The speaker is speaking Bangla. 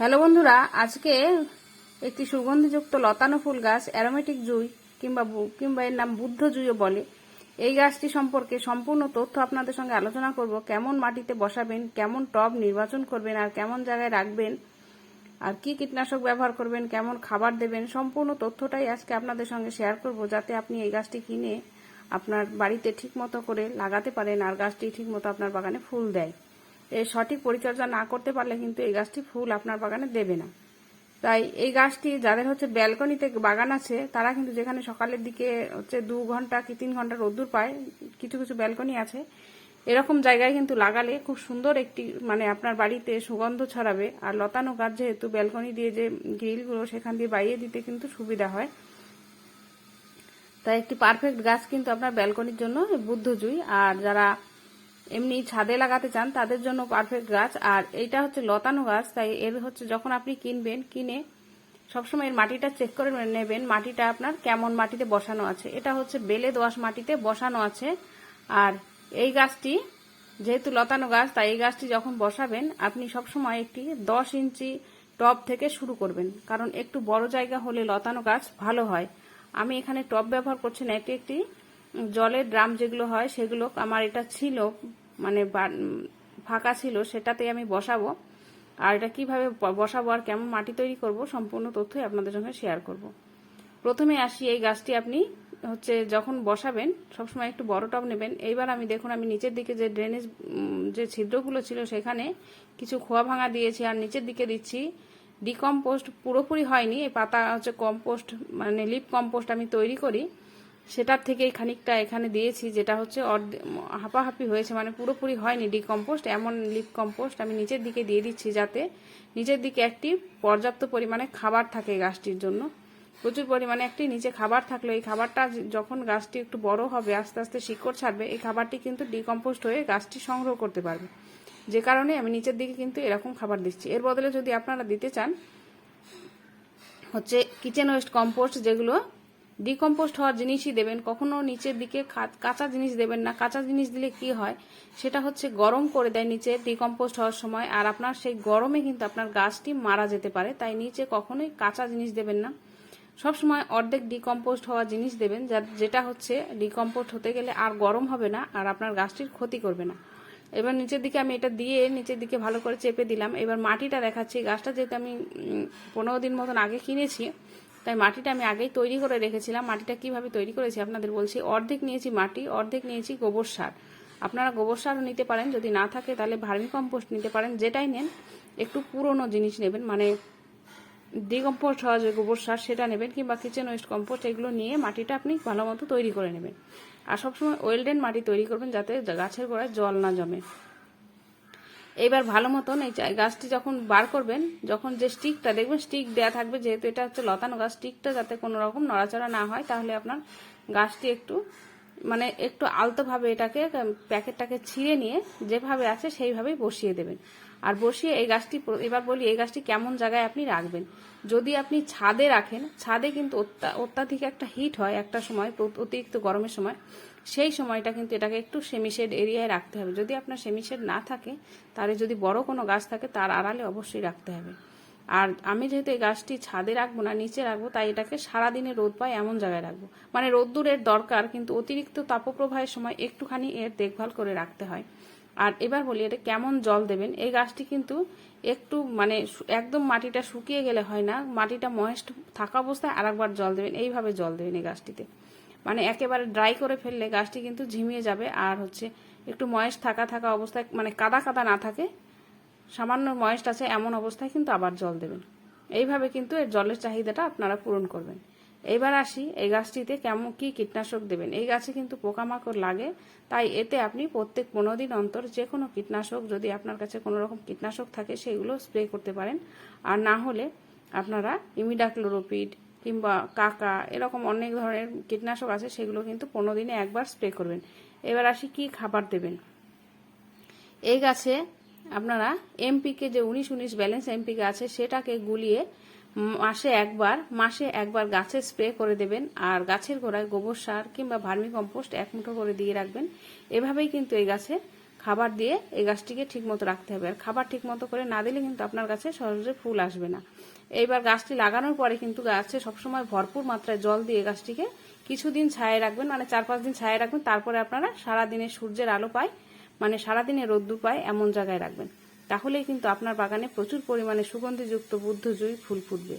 হ্যালো বন্ধুরা, আজকে একটি সুগন্ধিযুক্ত লতানো ফুল গাছ অ্যারোমেটিক জুই কিংবা কিংবা এর নাম বুদ্ধ জুইও বলে। এই গাছটি সম্পর্কে সম্পূর্ণ তথ্য আপনাদের সঙ্গে আলোচনা করব, কেমন মাটিতে বসাবেন, কেমন টব নির্বাচন করবেন, আর কেমন জায়গায় রাখবেন, আর কি কীটনাশক ব্যবহার করবেন, কেমন খাবার দেবেন, সম্পূর্ণ তথ্যটাই আজকে আপনাদের সঙ্গে শেয়ার করব, যাতে আপনি এই গাছটি কিনে আপনার বাড়িতে ঠিক মতো করে লাগাতে পারেন, আর গাছটি ঠিক মতো আপনার বাগানে ফুল দেয়। এর সঠিক পরিচর্যা না করতে পারলে কিন্তু এই গাছটি ফুল আপনার বাগানে দেবে না। তাই এই গাছটি যাদের হচ্ছে ব্যালকনিতে বাগান আছে, তারা কিন্তু যেখানে সকালের দিকে হচ্ছে দু ঘণ্টা কি তিন ঘণ্টা রোদ্দুর পায়, কিছু কিছু ব্যালকনি আছে, এরকম জায়গায় কিন্তু লাগালে খুব সুন্দর একটি মানে আপনার বাড়িতে সুগন্ধ ছড়াবে। আর লতানো গাছ যেহেতু ব্যালকনি দিয়ে যে গ্রিলগুলো সেখান দিয়ে বাইরে দিতে কিন্তু সুবিধা হয়। তাই একটি পারফেক্ট গাছ কিন্তু আপনার ব্যালকনির জন্য বুদ্ধজুই। আর যারা এমনি ছাদে লাগাতে চান, তাদের জন্য পারফেক্ট গাছ। আর এইটা হচ্ছে লতানো গাছ, তাই এর হচ্ছে যখন আপনি কিনবেন, কিনে সবসময় এর মাটিটা চেক করে নেবেন, মাটিটা আপনার কেমন মাটিতে বসানো আছে। এটা হচ্ছে বেলে দোআঁশ মাটিতে বসানো আছে। আর এই গাছটি যেহেতু লতানো গাছ, তাই এই গাছটি যখন বসাবেন, আপনি সবসময় একটি দশ ইঞ্চি টব থেকে শুরু করবেন। কারণ একটু বড় জায়গা হলে লতানো গাছ ভালো হয়। আমি এখানে টব ব্যবহার করছি না, এটি একটি জলের ড্রাম যেগুলো হয়, সেগুলো আমার এটা ছিল মানে ফাঁকা ছিল সেটাতে আমি বসাবো। আর এটা কীভাবে বসাবো আর কেমন মাটি তৈরি করব, সম্পূর্ণ তথ্যই আপনাদের সঙ্গে শেয়ার করব। প্রথমে আসি এই গাছটি আপনি হচ্ছে যখন বসাবেন, সবসময় একটু বড় টব নেবেন। এইবার আমি দেখুন, আমি নিচের দিকে যে ড্রেনেজ যে ছিদ্রগুলো ছিল সেখানে কিছু খোয়া ভাঙা দিয়েছি আর নিচের দিকে দিচ্ছি ডিকম্পোস্ট পুরোপুরি হয়নি, এই পাতা হচ্ছে কম্পোস্ট মানে লিপ কম্পোস্ট আমি তৈরি করি। সেটার থেকেই খানিকটা এখানে দিয়েছি, যেটা হচ্ছে হাঁপাহাপি হয়েছে মানে পুরোপুরি হয়নি ডিকম্পোস্ট এমন লিপ কম্পোস্ট আমি নিচের দিকে দিয়ে দিচ্ছি যাতে নিচের দিকে একটি পর্যাপ্ত পরিমাণে খাবার থাকে গাছটির জন্য। প্রচুর পরিমাণে একটি নিচে খাবার থাকলে এই খাবারটা যখন গাছটি একটু বড় হবে, আস্তে আস্তে শিকড় ছাড়বে, এই খাবারটি কিন্তু ডিকম্পোস্ট হয়ে গাছটি সংগ্রহ করতে পারবে। যে কারণে আমি নিচের দিকে কিন্তু এরকম খাবার দিচ্ছি। এর বদলে যদি আপনারা দিতে চান, হচ্ছে কিচেন ওয়েস্ট কম্পোস্ট যেগুলো ডিকম্পোস্ট হওয়ার জিনিসই দেবেন, কখনো নিচের দিকে কাঁচা জিনিস দেবেন না। কাঁচা জিনিস দিলে কি হয়? সেটা হচ্ছে গরম করে দেয় নিচে ডিকম্পোস্ট হওয়ার সময়, আর আপনার সেই গরমে কিন্তু আপনার গাছটি মারা যেতে পারে। তাই নিচে কখনোই কাঁচা জিনিস দেবেন না। সবসময় অর্ধেক ডিকম্পোস্ট হওয়া জিনিস দেবেন, যা যেটা হচ্ছে ডিকম্পোস্ট হতে গেলে আর গরম হবে না, আর আপনার গাছটির ক্ষতি করবে না। এবার নিচের দিকে আমি এটা দিয়ে নিচের দিকে ভালো করে চেপে দিলাম। এবার মাটিটা দেখাচ্ছি। গাছটা যেহেতু আমি পনেরো দিন মতন আগে কিনেছি তাই মাটিটা আমি আগেই তৈরি করে রেখেছিলাম। মাটিটা কীভাবে তৈরি করেছি আপনাদের বলছি, অর্ধেক নিয়েছি মাটি, অর্ধেক নিয়েছি গোবর সার। আপনারা গোবর সারও নিতে পারেন, যদি না থাকে তাহলে ভার্মি কম্পোস্ট নিতে পারেন, যেটাই নেন, একটু পুরনো জিনিস নেবেন মানে ডিকম্পোস্ট হওয়া যে গোবর সার সেটা নেবেন, কিংবা কিচেন ওয়েস্ট কম্পোস্ট, এগুলো নিয়ে মাটিটা আপনি ভালো মতো তৈরি করে নেবেন। আর সবসময় ওয়েলডেন মাটি তৈরি করবেন যাতে গাছের গোড়ায় জল না জমে। এইবার ভালো মতন এই গাছটি যখন বার করবেন, যখন যে স্টিকটা দেখবেন, স্টিক দেয়া থাকবে, যেহেতু এটা হচ্ছে লতানো গাছ, স্টিকটা যাতে কোনো রকম নড়াচড়া না হয়, তাহলে আপনার গাছটি একটু মানে একটু আলতোভাবে এটাকে প্যাকেটটাকে ছিঁড়ে নিয়ে যেভাবে আছে সেইভাবেই বসিয়ে দেবেন। আর বসিয়ে এই গাছটি এবার বলি, এই গাছটি কেমন জায়গায় আপনি রাখবেন। যদি আপনি ছাদে রাখেন, ছাদে কিন্তু অত্যাধিক একটা হিট হয় একটা সময় অতিরিক্ত গরমের সময় সেই সময়টা কিন্তু এটাকে একটু সেমিশেড এরিয়ায় রাখতে হবে। যদি আপনার সেমিশেড না থাকে, তাহলে যদি বড় কোনো গাছ থাকে, তার আড়ালে অবশ্যই রাখতে হবে। আর আমি যেহেতু এই গাছটি ছাদে রাখব না, নিচে রাখব, তাই এটাকে সারাদিনে রোদ পায় এমন জায়গায় রাখব। মানে রোদ্দুরের দরকার, কিন্তু অতিরিক্ত তাপপ্রবাহের সময় একটুখানি এর দেখভাল করে রাখতে হয়। আর এবার বলি, এটা কেমন জল দেবেন? এই গাছটি কিন্তু একটু মানে একদম মাটিটা শুকিয়ে গেলে হয় না, মাটিটা ময়েস্ট থাকা অবস্থায় আর একবার জল দেবেন। এইভাবে জল দেবেন এই গাছটিতে। মানে একেবারে ড্রাই করে ফেললে গাছটি কিন্তু ঝিমিয়ে যাবে। আর হচ্ছে একটু ময়েস্ট থাকা থাকা অবস্থায় মানে কাদা কাদা না থাকে, সামান্য ময়েস্ট আছে এমন অবস্থায় কিন্তু আবার জল দেবেন। এইভাবে কিন্তু এর জলের চাহিদাটা আপনারা পূরণ করবেন। এইবার আসি, এই গাছটিতে কেমন, কি কীটনাশক দেবেন? এই গাছে কিন্তু পোকামাকড় লাগে, তাই এতে আপনি প্রত্যেক পনেরো দিন অন্তর যে কোনো কীটনাশক, যদি আপনার কাছে কোনো রকম কীটনাশক থাকে, সেগুলো স্প্রে করতে পারেন। আর না হলে আপনারা ইমিডাক্লোরোপিড কিংবা কাকা, এরকম অনেক ধরনের কীটনাশক আছে, সেগুলো কিন্তু পনেরো দিনে একবার স্প্রে করবেন। এবার আসি কি খাবার দেবেন। এই গাছে আপনারা এমপিকে যে উনিশ উনিশ ব্যালেন্স এমপিকে আছে, সেটাকে গুলিয়ে মাসে একবার মাসে একবার গাছে স্প্রে করে দেবেন। আর গাছের গোড়ায় গোবর সার কিংবা ভার্মি কম্পোস্ট এক মুঠো করে দিয়ে রাখবেন। এভাবেই কিন্তু এই গাছে খাবার দিয়ে এই গাছটিকে ঠিক মতো রাখতে হবে। আর খাবার ঠিক মতো করে না দিলে কিন্তু আপনার গাছে সহজে ফুল আসবে না। এইবার গাছটি লাগানোর পরে কিন্তু গাছে সবসময় ভরপুর মাত্রায় জল দিয়ে গাছটিকে কিছুদিন ছায়ে রাখবেন মানে চার পাঁচ দিন ছায়ে রাখবেন, তারপরে আপনারা সারাদিনে সূর্যের আলো পায় মানে সারাদিনে রোদ্দুর পায় এমন জায়গায় রাখবেন। তাহলেই কিন্তু আপনার বাগানে প্রচুর পরিমাণে সুগন্ধিযুক্ত বুদ্ধজয়ী ফুল ফুটবে।